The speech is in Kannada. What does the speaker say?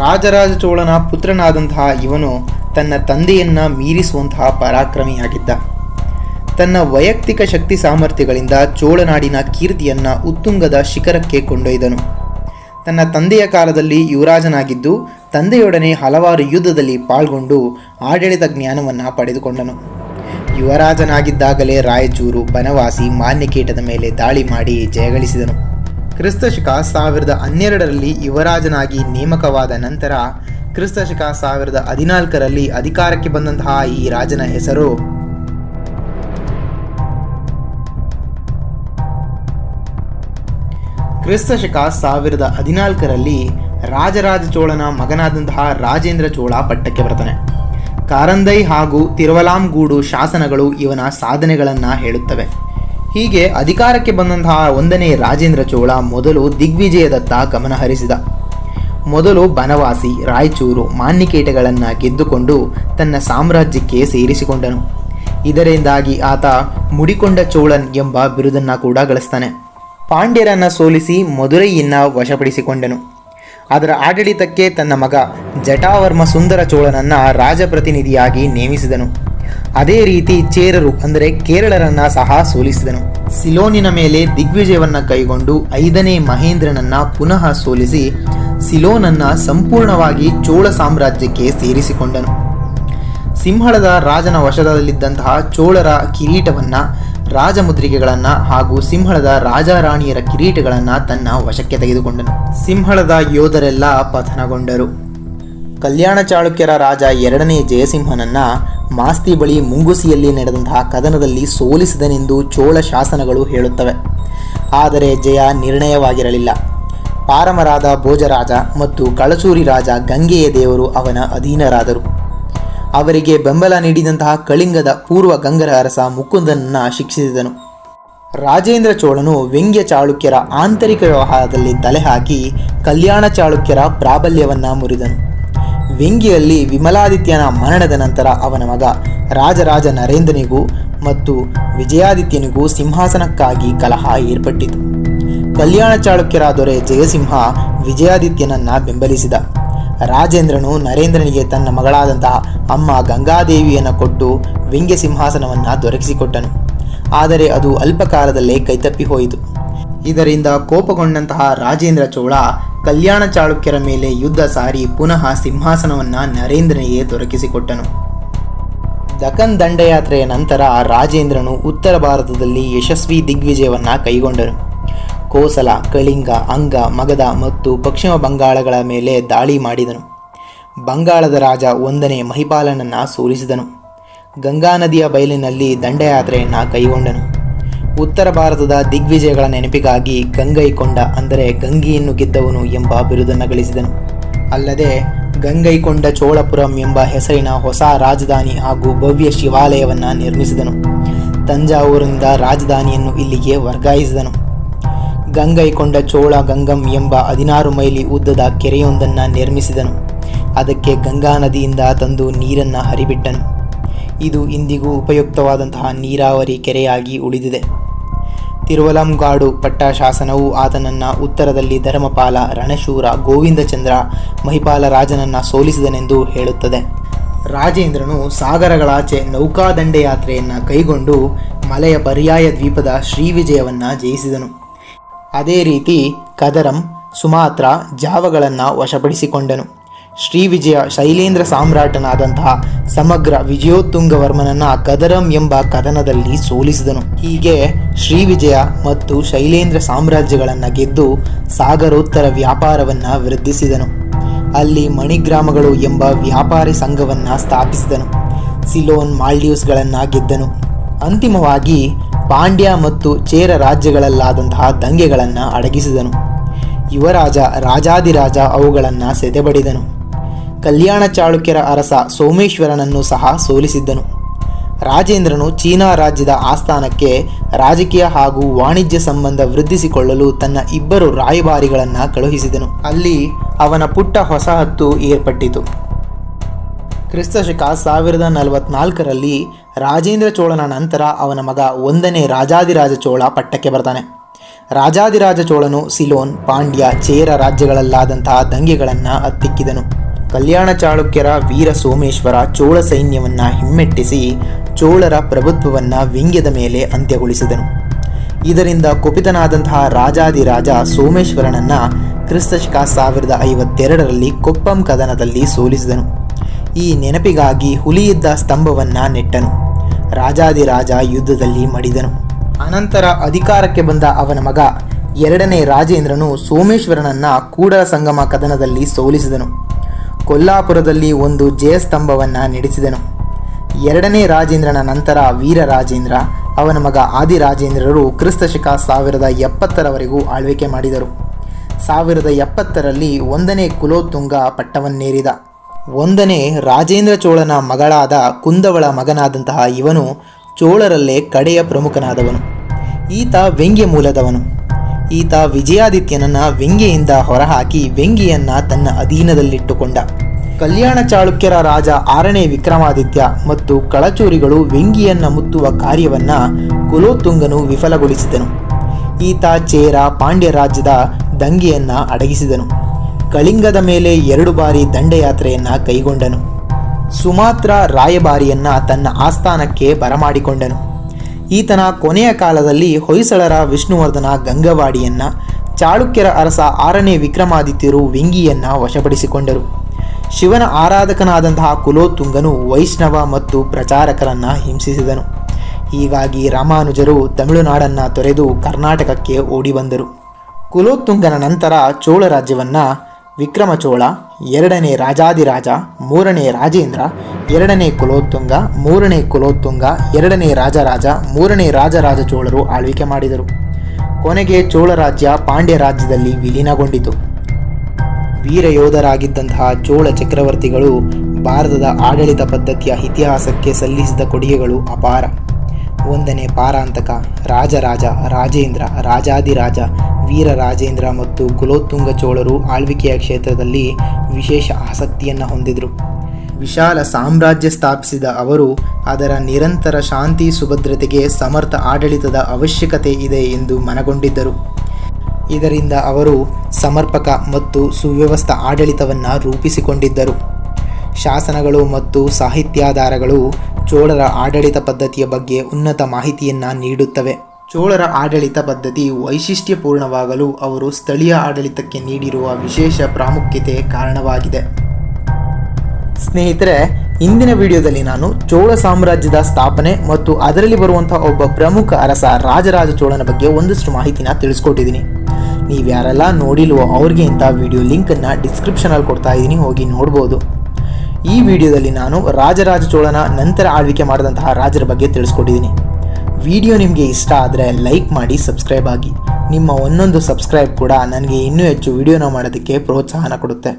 ರಾಜರಾಜ ಚೋಳನ ಪುತ್ರನಾದಂತಹ ಇವನು ತನ್ನ ತಂದೆಯನ್ನ ಮೀರಿಸುವಂತಹ ಪರಾಕ್ರಮಿಯಾಗಿದ್ದ. ತನ್ನ ವೈಯಕ್ತಿಕ ಶಕ್ತಿ ಸಾಮರ್ಥ್ಯಗಳಿಂದ ಚೋಳನಾಡಿನ ಕೀರ್ತಿಯನ್ನು ಉತ್ತುಂಗದ ಶಿಖರಕ್ಕೆ ಕೊಂಡೊಯ್ದನು. ತನ್ನ ತಂದೆಯ ಕಾಲದಲ್ಲಿ ಯುವರಾಜನಾಗಿದ್ದು, ತಂದೆಯೊಡನೆ ಹಲವಾರು ಯುದ್ಧದಲ್ಲಿ ಪಾಲ್ಗೊಂಡು ಆಡಳಿತ ಜ್ಞಾನವನ್ನು ಪಡೆದುಕೊಂಡನು. ಯುವರಾಜನಾಗಿದ್ದಾಗಲೇ ರಾಯಚೂರು, ಬನವಾಸಿ, ಮಾನ್ಯಕೇಟದ ಮೇಲೆ ದಾಳಿ ಮಾಡಿ ಜಯಗಳಿಸಿದನು. ಕ್ರಿಸ್ತಶಕ ಸಾವಿರದ ಹನ್ನೆರಡರಲ್ಲಿ ಯುವರಾಜನಾಗಿ ನೇಮಕವಾದ ನಂತರ ಕ್ರಿಸ್ತಶಕ ಸಾವಿರದ ಹದಿನಾಲ್ಕರಲ್ಲಿ ಅಧಿಕಾರಕ್ಕೆ ಬಂದಂತಹ ಈ ರಾಜನ ಹೆಸರು. ಕ್ರಿಸ್ತಶಕ ಸಾವಿರದ ಹದಿನಾಲ್ಕರಲ್ಲಿ ರಾಜರಾಜ ಚೋಳನ ಮಗನಾದಂತಹ ರಾಜೇಂದ್ರ ಚೋಳ ಪಟ್ಟಕ್ಕೆ ಬರ್ತಾನೆ. ಕಾರಂದೈ ಹಾಗೂ ತಿರುವಲಾಂಗೂಡು ಶಾಸನಗಳು ಇವನ ಸಾಧನೆಗಳನ್ನು ಹೇಳುತ್ತವೆ. ಹೀಗೆ ಅಧಿಕಾರಕ್ಕೆ ಬಂದಂತಹ ಒಂದನೇ ರಾಜೇಂದ್ರ ಚೋಳ ಮೊದಲು ದಿಗ್ವಿಜಯದತ್ತ ಗಮನ ಹರಿಸಿದ. ಮೊದಲು ಬನವಾಸಿ, ರಾಯಚೂರು ಮಾನ್ಯಕೇಟೆಗಳನ್ನು ಗೆದ್ದುಕೊಂಡು ತನ್ನ ಸಾಮ್ರಾಜ್ಯಕ್ಕೆ ಸೇರಿಸಿಕೊಂಡನು. ಇದರಿಂದಾಗಿ ಆತ ಮುಡಿಕೊಂಡ ಚೋಳನ್ ಎಂಬ ಬಿರುದನ್ನು ಕೂಡ ಗಳಿಸ್ತಾನೆ. ಪಾಂಡ್ಯರನ್ನು ಸೋಲಿಸಿ ಮಧುರೈಯನ್ನು ವಶಪಡಿಸಿಕೊಂಡನು. ಅದರ ಆಡಳಿತಕ್ಕೆ ತನ್ನ ಮಗ ಜಟಾವರ್ಮ ಸುಂದರ ಚೋಳನನ್ನು ರಾಜಪ್ರತಿನಿಧಿಯಾಗಿ ನೇಮಿಸಿದನು. ಅದೇ ರೀತಿ ಚೇರರು, ಅಂದರೆ ಕೇರಳರನ್ನ ಸಹ ಸೋಲಿಸಿದನು. ಸಿಲೋನಿನ ಮೇಲೆ ದಿಗ್ವಿಜಯವನ್ನ ಕೈಗೊಂಡು ಐದನೇ ಮಹೇಂದ್ರನನ್ನ ಪುನಃ ಸೋಲಿಸಿ ಸಿಲೋನನ್ನ ಸಂಪೂರ್ಣವಾಗಿ ಚೋಳ ಸಾಮ್ರಾಜ್ಯಕ್ಕೆ ಸೇರಿಸಿಕೊಂಡನು. ಸಿಂಹಳದ ರಾಜನ ವಶದಲ್ಲಿದ್ದಂತಹ ಚೋಳರ ಕಿರೀಟವನ್ನ ರಾಜಮುದ್ರಿಕೆಗಳನ್ನ ಹಾಗೂ ಸಿಂಹಳದ ರಾಜಾರಾಣಿಯರ ಕಿರೀಟಗಳನ್ನ ತನ್ನ ವಶಕ್ಕೆ ತೆಗೆದುಕೊಂಡನು. ಸಿಂಹಳದ ಯೋಧರೆಲ್ಲ ಪತನಗೊಂಡರು. ಕಲ್ಯಾಣ ಚಾಳುಕ್ಯರ ರಾಜ ಎರಡನೇ ಜಯಸಿಂಹನನ್ನ ಮಾಸ್ತಿ ಬಳಿ ಮುಂಗುಸಿಯಲ್ಲಿ ನಡೆದಂತಹ ಕದನದಲ್ಲಿ ಸೋಲಿಸಿದನೆಂದು ಚೋಳ ಶಾಸನಗಳು ಹೇಳುತ್ತವೆ. ಆದರೆ ಜಯ ನಿರ್ಣಯವಾಗಿರಲಿಲ್ಲ. ಪಾರಮರಾದ ಭೋಜರಾಜ ಮತ್ತು ಕಳಚೂರಿ ರಾಜ ಗಂಗೆಯ ದೇವರು ಅವನ ಅಧೀನರಾದರು. ಅವರಿಗೆ ಬೆಂಬಲ ನೀಡಿದಂತಹ ಕಳಿಂಗದ ಪೂರ್ವ ಗಂಗರ ಅರಸ ಮುಕುಂದನನ್ನು ಶಿಕ್ಷಿಸಿದನು. ರಾಜೇಂದ್ರ ಚೋಳನು ವ್ಯಂಗ್ಯ ಚಾಳುಕ್ಯರ ಆಂತರಿಕ ವ್ಯವಹಾರದಲ್ಲಿ ತಲೆ ಹಾಕಿ ಕಲ್ಯಾಣ ಚಾಳುಕ್ಯರ ಪ್ರಾಬಲ್ಯವನ್ನ ಮುರಿದನು. ವ್ಯಂಗ್ಯದಲ್ಲಿ ವಿಮಲಾದಿತ್ಯನ ಮರಣದ ನಂತರ ಅವನ ಮಗ ರಾಜರಾಜ ನರೇಂದ್ರನಿಗೂ ಮತ್ತು ವಿಜಯಾದಿತ್ಯನಿಗೂ ಸಿಂಹಾಸನಕ್ಕಾಗಿ ಕಲಹ ಏರ್ಪಟ್ಟಿತು. ಕಲ್ಯಾಣ ಚಾಳುಕ್ಯರ ದೊರೆ ಜಯಸಿಂಹ ವಿಜಯಾದಿತ್ಯನನ್ನ ಬೆಂಬಲಿಸಿದ. ರಾಜೇಂದ್ರನು ನರೇಂದ್ರನಿಗೆ ತನ್ನ ಮಗಳಾದಂತಹ ಅಮ್ಮ ಗಂಗಾದೇವಿಯನ್ನು ಕೊಟ್ಟು ವ್ಯಂಗ್ಯ ಸಿಂಹಾಸನವನ್ನು ದೊರಕಿಸಿಕೊಟ್ಟನು. ಆದರೆ ಅದು ಅಲ್ಪಕಾಲದಲ್ಲೇ ಕೈತಪ್ಪಿ ಹೋಯಿತು. ಇದರಿಂದ ಕೋಪಗೊಂಡಂತಹ ರಾಜೇಂದ್ರ ಚೋಳ ಕಲ್ಯಾಣ ಚಾಳುಕ್ಯರ ಮೇಲೆ ಯುದ್ಧ ಸಾರಿ ಪುನಃ ಸಿಂಹಾಸನವನ್ನು ನರೇಂದ್ರನಿಗೆ ದೊರಕಿಸಿಕೊಟ್ಟನು. ದಖನ್ ದಂಡಯಾತ್ರೆಯ ನಂತರ ರಾಜೇಂದ್ರನು ಉತ್ತರ ಭಾರತದಲ್ಲಿ ಯಶಸ್ವಿ ದಿಗ್ವಿಜಯವನ್ನು ಕೈಗೊಂಡನು. ಕೋಸಲ, ಕಳಿಂಗ, ಅಂಗ, ಮಗಧ ಮತ್ತು ಪಶ್ಚಿಮ ಬಂಗಾಳಗಳ ಮೇಲೆ ದಾಳಿ ಮಾಡಿದನು. ಬಂಗಾಳದ ರಾಜ ಒಂದನೇ ಮಹಿಪಾಲನನ್ನು ಸೋಲಿಸಿದನು. ಗಂಗಾ ನದಿಯ ಬಯಲಿನಲ್ಲಿ ದಂಡಯಾತ್ರೆಯನ್ನು ಕೈಗೊಂಡನು. ಉತ್ತರ ಭಾರತದ ದಿಗ್ವಿಜಯಗಳ ನೆನಪಿಗಾಗಿ ಗಂಗೈಕೊಂಡ ಅಂದರೆ ಗಂಗಿಯನ್ನು ಗೆದ್ದವನು ಎಂಬ ಬಿರುದನ್ನು ಗಳಿಸಿದನು. ಅಲ್ಲದೆ ಗಂಗೈಕೊಂಡ ಚೋಳಪುರಂ ಎಂಬ ಹೆಸರಿನ ಹೊಸ ರಾಜಧಾನಿ ಹಾಗೂ ಭವ್ಯ ಶಿವಾಲಯವನ್ನು ನಿರ್ಮಿಸಿದನು. ತಂಜಾವೂರಿನಿಂದ ರಾಜಧಾನಿಯನ್ನು ಇಲ್ಲಿಗೆ ವರ್ಗಾಯಿಸಿದನು. ಗಂಗೈಕೊಂಡ ಚೋಳ ಗಂಗಂ ಎಂಬ ಹದಿನಾರು ಮೈಲಿ ಉದ್ದದ ಕೆರೆಯೊಂದನ್ನು ನಿರ್ಮಿಸಿದನು. ಅದಕ್ಕೆ ಗಂಗಾ ನದಿಯಿಂದ ತಂದು ನೀರನ್ನು ಹರಿಬಿಟ್ಟನು. ಇದು ಇಂದಿಗೂ ಉಪಯುಕ್ತವಾದಂತಹ ನೀರಾವರಿ ಕೆರೆಯಾಗಿ ಉಳಿದಿದೆ. ತಿರುವಲಂಗಾಡು ಪಟ್ಟಾಶಾಸನವು ಆತನನ್ನ ಉತ್ತರದಲ್ಲಿ ಧರ್ಮಪಾಲ ರಣಶೂರ ಗೋವಿಂದಚಂದ್ರ ಮಹಿಪಾಲ ರಾಜನನ್ನು ಸೋಲಿಸಿದನೆಂದು ಹೇಳುತ್ತದೆ. ರಾಜೇಂದ್ರನು ಸಾಗರಗಳಾಚೆ ನೌಕಾದಂಡೆಯಾತ್ರೆಯನ್ನು ಕೈಗೊಂಡು ಮಲೆಯ ಪರ್ಯಾಯ ದ್ವೀಪದ ಶ್ರೀವಿಜಯವನ್ನು ಜಯಿಸಿದನು. ಅದೇ ರೀತಿ ಕದರಂ, ಸುಮಾತ್ರ ಜಾವಗಳನ್ನು ವಶಪಡಿಸಿಕೊಂಡನು. ಶ್ರೀವಿಜಯ ಶೈಲೇಂದ್ರ ಸಾಮ್ರಾಟನಾದಂತಹ ಸಮಗ್ರ ವಿಜಯೋತ್ತುಂಗವರ್ಮನನ್ನ ಕದರಂ ಎಂಬ ಕದನದಲ್ಲಿ ಸೋಲಿಸಿದನು. ಹೀಗೆ ಶ್ರೀವಿಜಯ ಮತ್ತು ಶೈಲೇಂದ್ರ ಸಾಮ್ರಾಜ್ಯಗಳನ್ನು ಗೆದ್ದು ಸಾಗರೋತ್ತರ ವ್ಯಾಪಾರವನ್ನು ವೃದ್ಧಿಸಿದನು. ಅಲ್ಲಿ ಮಣಿಗ್ರಾಮಗಳು ಎಂಬ ವ್ಯಾಪಾರಿ ಸಂಘವನ್ನು ಸ್ಥಾಪಿಸಿದನು. ಸಿಲೋನ್ ಮಾಲ್ಡೀವ್ಸ್ಗಳನ್ನು ಗೆದ್ದನು. ಅಂತಿಮವಾಗಿ ಪಾಂಡ್ಯ ಮತ್ತು ಚೇರ ರಾಜ್ಯಗಳಲ್ಲಾದಂತಹ ದಂಗೆಗಳನ್ನು ಅಡಗಿಸಿದನು. ಯುವರಾಜ ರಾಜಾದಿರಾಜ ಅವುಗಳನ್ನು ಸೆದೆಬಡಿದನು. ಕಲ್ಯಾಣ ಚಾಳುಕ್ಯರ ಅರಸ ಸೋಮೇಶ್ವರನನ್ನು ಸಹ ಸೋಲಿಸಿದ್ದನು. ರಾಜೇಂದ್ರನು ಚೀನಾ ರಾಜ್ಯದ ಆಸ್ಥಾನಕ್ಕೆ ರಾಜಕೀಯ ಹಾಗೂ ವಾಣಿಜ್ಯ ಸಂಬಂಧ ವೃದ್ಧಿಸಿಕೊಳ್ಳಲು ತನ್ನ ಇಬ್ಬರು ರಾಯಭಾರಿಗಳನ್ನು ಕಳುಹಿಸಿದನು. ಅಲ್ಲಿ ಅವನ ಪುಟ್ಟ ಹೊಸ ಹತ್ತು ಏರ್ಪಟ್ಟಿತು. ಕ್ರಿಸ್ತಶಕ ಸಾವಿರದ ನಲವತ್ನಾಲ್ಕರಲ್ಲಿ ರಾಜೇಂದ್ರ ಚೋಳನ ನಂತರ ಅವನ ಮಗ ಒಂದನೇ ರಾಜಾದಿರಾಜ ಚೋಳ ಪಟ್ಟಕ್ಕೆ ಬರ್ತಾನೆ. ರಾಜಾದಿರಾಜ ಚೋಳನು ಸಿಲೋನ್, ಪಾಂಡ್ಯ, ಚೇರ ರಾಜ್ಯಗಳಲ್ಲಾದಂತಹ ದಂಗೆಗಳನ್ನು ಹತ್ತಿಕ್ಕಿದನು ಕಲ್ಯಾಣ ಚಾಳುಕ್ಯರ ವೀರ ಸೋಮೇಶ್ವರ ಚೋಳ ಸೈನ್ಯವನ್ನು ಹಿಮ್ಮೆಟ್ಟಿಸಿ ಚೋಳರ ಪ್ರಭುತ್ವವನ್ನು ವಿಂಗ್ಯದ ಮೇಲೆ ಅಂತ್ಯಗೊಳಿಸಿದನು. ಇದರಿಂದ ಕುಪಿತನಾದಂತಹ ರಾಜಾದಿರಾಜ ಸೋಮೇಶ್ವರನನ್ನು ಕ್ರಿಸ್ತಶಕ ಸಾವಿರದ ಐವತ್ತೆರಡರಲ್ಲಿ ಕೊಪ್ಪಂ ಕದನದಲ್ಲಿ ಸೋಲಿಸಿದನು. ಈ ನೆನಪಿಗಾಗಿ ಹುಲಿಯಿದ್ದ ಸ್ತಂಭವನ್ನು ನೆಟ್ಟನು. ರಾಜಾದಿರಾಜ ಯುದ್ಧದಲ್ಲಿ ಮಡಿದನು. ಅನಂತರ ಅಧಿಕಾರಕ್ಕೆ ಬಂದ ಅವನ ಮಗ ಎರಡನೇ ರಾಜೇಂದ್ರನು ಸೋಮೇಶ್ವರನನ್ನ ಕೂಡಲ ಸಂಗಮ ಕದನದಲ್ಲಿ ಸೋಲಿಸಿದನು. ಕೊಲ್ಲಾಪುರದಲ್ಲಿ ಒಂದು ಜಯಸ್ತಂಭವನ್ನು ನಡೆಸಿದನು. ಎರಡನೇ ರಾಜೇಂದ್ರನ ನಂತರ ವೀರ ರಾಜೇಂದ್ರ, ಅವನ ಮಗ ಆದಿರಾಜೇಂದ್ರರು ಕ್ರಿಸ್ತಶಕ ಸಾವಿರದ ಎಪ್ಪತ್ತರವರೆಗೂ ಆಳ್ವಿಕೆ ಮಾಡಿದರು. ಸಾವಿರದ ಎಪ್ಪತ್ತರಲ್ಲಿ ಒಂದನೇ ಕುಲೋತ್ತುಂಗ ಪಟ್ಟವನ್ನೇರಿದ. ಒಂದನೇ ರಾಜೇಂದ್ರ ಚೋಳನ ಮಗಳಾದ ಕುಂದವಳ ಮಗನಾದಂತಹ ಇವನು ಚೋಳರಲ್ಲೇ ಕಡೆಯ ಪ್ರಮುಖನಾದವನು. ಈತ ವ್ಯಂಗ್ಯ ಮೂಲದವನು ಈತ ವಿಜಯಾದಿತ್ಯನನ್ನ ವೆಂಗೆಯಿಂದ ಹೊರಹಾಕಿ ವೆಂಗಿಯನ್ನ ತನ್ನ ಅಧೀನದಲ್ಲಿಟ್ಟುಕೊಂಡ. ಕಲ್ಯಾಣ ಚಾಳುಕ್ಯರ ರಾಜ ಆರನೇ ವಿಕ್ರಮಾದಿತ್ಯ ಮತ್ತು ಕಳಚೂರಿಗಳು ವೆಂಗಿಯನ್ನ ಮುತ್ತುವ ಕಾರ್ಯವನ್ನ ಕುಲೋತ್ತುಂಗನು ವಿಫಲಗೊಳಿಸಿದನು. ಈತ ಚೇರ ಪಾಂಡ್ಯ ರಾಜ್ಯದ ದಂಗೆಯನ್ನ ಅಡಗಿಸಿದನು. ಕಳಿಂಗದ ಮೇಲೆ ಎರಡು ಬಾರಿ ದಂಡಯಾತ್ರೆಯನ್ನ ಕೈಗೊಂಡನು. ಸುಮಾತ್ರ ರಾಯಭಾರಿಯನ್ನ ತನ್ನ ಆಸ್ಥಾನಕ್ಕೆ ಬರಮಾಡಿಕೊಂಡನು. ಈತನ ಕೊನೆಯ ಕಾಲದಲ್ಲಿ ಹೊಯ್ಸಳರ ವಿಷ್ಣುವರ್ಧನ ಗಂಗವಾಡಿಯನ್ನ, ಚಾಳುಕ್ಯರ ಅರಸ ಆರನೇ ವಿಕ್ರಮಾದಿತ್ಯರು ವೆಂಗಿಯನ್ನ ವಶಪಡಿಸಿಕೊಂಡರು. ಶಿವನ ಆರಾಧಕನಾದಂತಹ ಕುಲೋತ್ತುಂಗನು ವೈಷ್ಣವ ಮತ್ತು ಪ್ರಚಾರಕರನ್ನ ಹಿಂಸಿಸಿದನು. ಹೀಗಾಗಿ ರಾಮಾನುಜರು ತಮಿಳುನಾಡನ್ನ ತೊರೆದು ಕರ್ನಾಟಕಕ್ಕೆ ಓಡಿ ಬಂದರು ಕುಲೋತ್ತುಂಗನ ನಂತರ ಚೋಳ ರಾಜ್ಯವನ್ನ ವಿಕ್ರಮ ಚೋಳ, ಎರಡನೇ ರಾಜಾದಿರಾಜ ಮೂರನೇ ರಾಜೇಂದ್ರ, ಎರಡನೇ ಕುಲೋತ್ತುಂಗ, ಮೂರನೇ ಕುಲೋತ್ತುಂಗ, ಎರಡನೇ ರಾಜರಾಜ, ಮೂರನೇ ರಾಜರಾಜ ಚೋಳರು ಆಳ್ವಿಕೆ ಮಾಡಿದರು. ಕೊನೆಗೆ ಚೋಳ ರಾಜ್ಯ ಪಾಂಡ್ಯ ರಾಜ್ಯದಲ್ಲಿ ವಿಲೀನಗೊಂಡಿತು. ವೀರಯೋಧರಾಗಿದ್ದಂತಹ ಚೋಳ ಚಕ್ರವರ್ತಿಗಳು ಭಾರತದ ಆಡಳಿತ ಪದ್ಧತಿಯ ಇತಿಹಾಸಕ್ಕೆ ಸಲ್ಲಿಸಿದ ಕೊಡುಗೆಗಳು ಅಪಾರ. ಒಂದನೇ ಪಾರಾಂತಕ ರಾಜರಾಜ ರಾಜೇಂದ್ರ ರಾಜಾದಿರಾಜ ವೀರ ರಾಜೇಂದ್ರ ಮತ್ತು ಕುಲೋತ್ತುಂಗ ಚೋಳರು ಆಳ್ವಿಕೆಯ ಕ್ಷೇತ್ರದಲ್ಲಿ ವಿಶೇಷ ಆಸಕ್ತಿಯನ್ನು ಹೊಂದಿದರು. ವಿಶಾಲ ಸಾಮ್ರಾಜ್ಯ ಸ್ಥಾಪಿಸಿದ ಅವರು ಅದರ ನಿರಂತರ ಶಾಂತಿ ಸುಭದ್ರತೆಗೆ ಸಮರ್ಥ ಆಡಳಿತದ ಅವಶ್ಯಕತೆ ಇದೆ ಎಂದು ಮನಗೊಂಡಿದ್ದರು. ಇದರಿಂದ ಅವರು ಸಮರ್ಪಕ ಮತ್ತು ಸುವ್ಯವಸ್ಥ ಆಡಳಿತವನ್ನು ರೂಪಿಸಿಕೊಂಡಿದ್ದರು. ಶಾಸನಗಳು ಮತ್ತು ಸಾಹಿತ್ಯಾಧಾರಗಳು ಚೋಳರ ಆಡಳಿತ ಪದ್ಧತಿಯ ಬಗ್ಗೆ ಉನ್ನತ ಮಾಹಿತಿಯನ್ನು ನೀಡುತ್ತವೆ. ಚೋಳರ ಆಡಳಿತ ಪದ್ಧತಿ ವೈಶಿಷ್ಟ್ಯಪೂರ್ಣವಾಗಲು ಅವರು ಸ್ಥಳೀಯ ಆಡಳಿತಕ್ಕೆ ನೀಡಿರುವ ವಿಶೇಷ ಪ್ರಾಮುಖ್ಯತೆ ಕಾರಣವಾಗಿದೆ. ಸ್ನೇಹಿತರೆ, ಇಂದಿನ ವಿಡಿಯೋದಲ್ಲಿ ನಾನು ಚೋಳ ಸಾಮ್ರಾಜ್ಯದ ಸ್ಥಾಪನೆ ಮತ್ತು ಅದರಲ್ಲಿ ಬರುವಂತಹ ಒಬ್ಬ ಪ್ರಮುಖ ಅರಸ ರಾಜರಾಜ ಚೋಳನ ಬಗ್ಗೆ ಒಂದಷ್ಟು ಮಾಹಿತಿನ ತಿಳಿಸ್ಕೊಟ್ಟಿದ್ದೀನಿ. ನೀವು ಯಾರೆಲ್ಲ ನೋಡಿಲ್ವೋ ಅವ್ರಿಗೆ ಇಂಥ ವಿಡಿಯೋ ಲಿಂಕನ್ನು ಡಿಸ್ಕ್ರಿಪ್ಷನಲ್ಲಿ ಕೊಡ್ತಾ ಇದ್ದೀನಿ, ಹೋಗಿ ನೋಡ್ಬೋದು. ಈ ವಿಡಿಯೋದಲ್ಲಿ ನಾನು ರಾಜರಾಜ ಚೋಳನ ನಂತರ ಆಳ್ವಿಕೆ ಮಾಡಿದಂತಹ ರಾಜರ ಬಗ್ಗೆ ತಿಳಿಸ್ಕೊಟ್ಟಿದ್ದೀನಿ. ವಿಡಿಯೋ ನಿಮಗೆ ಇಷ್ಟ ಆದರೆ ಲೈಕ್ ಮಾಡಿ, ಸಬ್ಸ್ಕ್ರೈಬ್ ಆಗಿ. ನಿಮ್ಮ ಒಂದೊಂದು ಸಬ್ಸ್ಕ್ರೈಬ್ ಕೂಡ ನನಗೆ ಇನ್ನೂ ಹೆಚ್ಚು ವಿಡಿಯೋನ ಮಾಡೋದಕ್ಕೆ ಪ್ರೋತ್ಸಾಹನ ಕೊಡುತ್ತೆ.